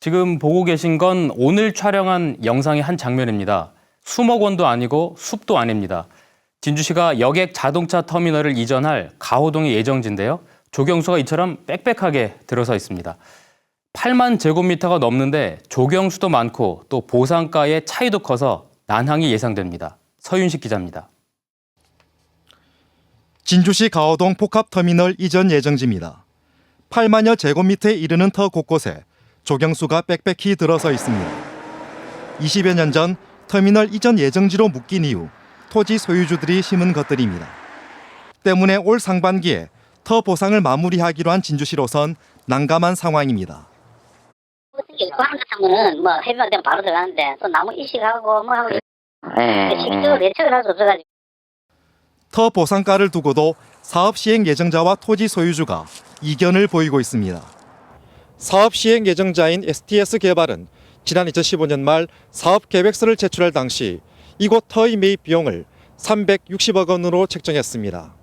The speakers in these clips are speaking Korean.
지금 보고 계신 건 오늘 촬영한 영상의 한 장면입니다. 수목 원도 아니고 숲도 아닙니다. 진주시가 여객 자동차 터미널을 이전할 가호동의 예정지인데요. 조경수가 이처럼 빽빽하게 들어서 있습니다. 8만 제곱미터가 넘는데 조경수도 많고 또 보상가의 차이도 커서 난항이 예상됩니다. 서윤식 기자입니다. 진주시 가호동 복합터미널 이전 예정지입니다. 8만여 제곱미터에 이르는 터 곳곳에 조경수가 빽빽히 들어서 있습니다. 20여 년 전 터미널 이전 예정지로 묶인 이후 토지 소유주들이 심은 것들입니다. 때문에 올 상반기에 터 보상을 마무리하기로 한 진주시로선 난감한 상황입니다. 그한 같은 거는 뭐 해비만 되면 바로 들어가는데 또 나무 이식하고 뭐 하고 예. 실질적으로 예측을 할수 없어가지고 터 보상가를 두고도 사업 시행 예정자와 토지 소유주가 이견을 보이고 있습니다. 사업 시행 예정자인 STS 개발은 지난 2015년 말 사업 계획서를 제출할 당시 이곳 터의 매입 비용을 360억 원으로 책정했습니다.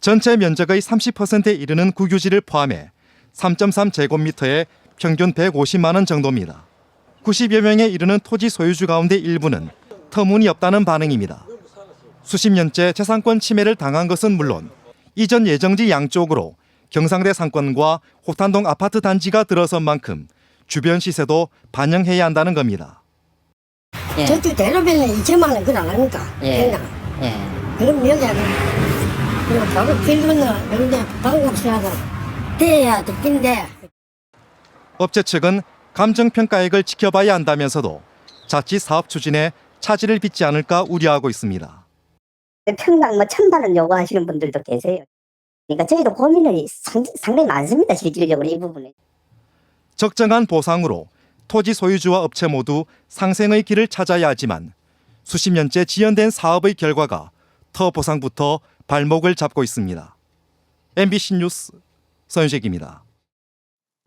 전체 면적의 30%에 이르는 국유지를 포함해 3.3 제곱미터에 평균 150만 원 정도입니다. 90여 명에 이르는 토지 소유주 가운데 일부는 터무니 없다는 반응입니다. 수십 년째 재산권 침해를 당한 것은 물론 이전 예정지 양쪽으로 경상대 상권과 호탄동 아파트 단지가 들어선 만큼 주변 시세도 반영해야 한다는 겁니다. 예. 저쪽 대로변에 2천만 원 그거 안 합니까? 예. 예. 그럼 여자는 그리고 바로 길 건너 여기다 방국수하고 돼야 듣긴데 업체 측은 감정평가액을 지켜봐야 한다면서도 자칫 사업 추진에 차질을 빚지 않을까 우려하고 있습니다. 평당 뭐 천만 원 요구하시는 분들도 계세요. 그러니까 저희도 고민이 상, 상당히 많습니다. 실질적으로 이 부분에. 적정한 보상으로 토지 소유주와 업체 모두 상생의 길을 찾아야 하지만 수십 년째 지연된 사업의 결과가 터 보상부터 발목을 잡고 있습니다. MBC 뉴스 선식입니다.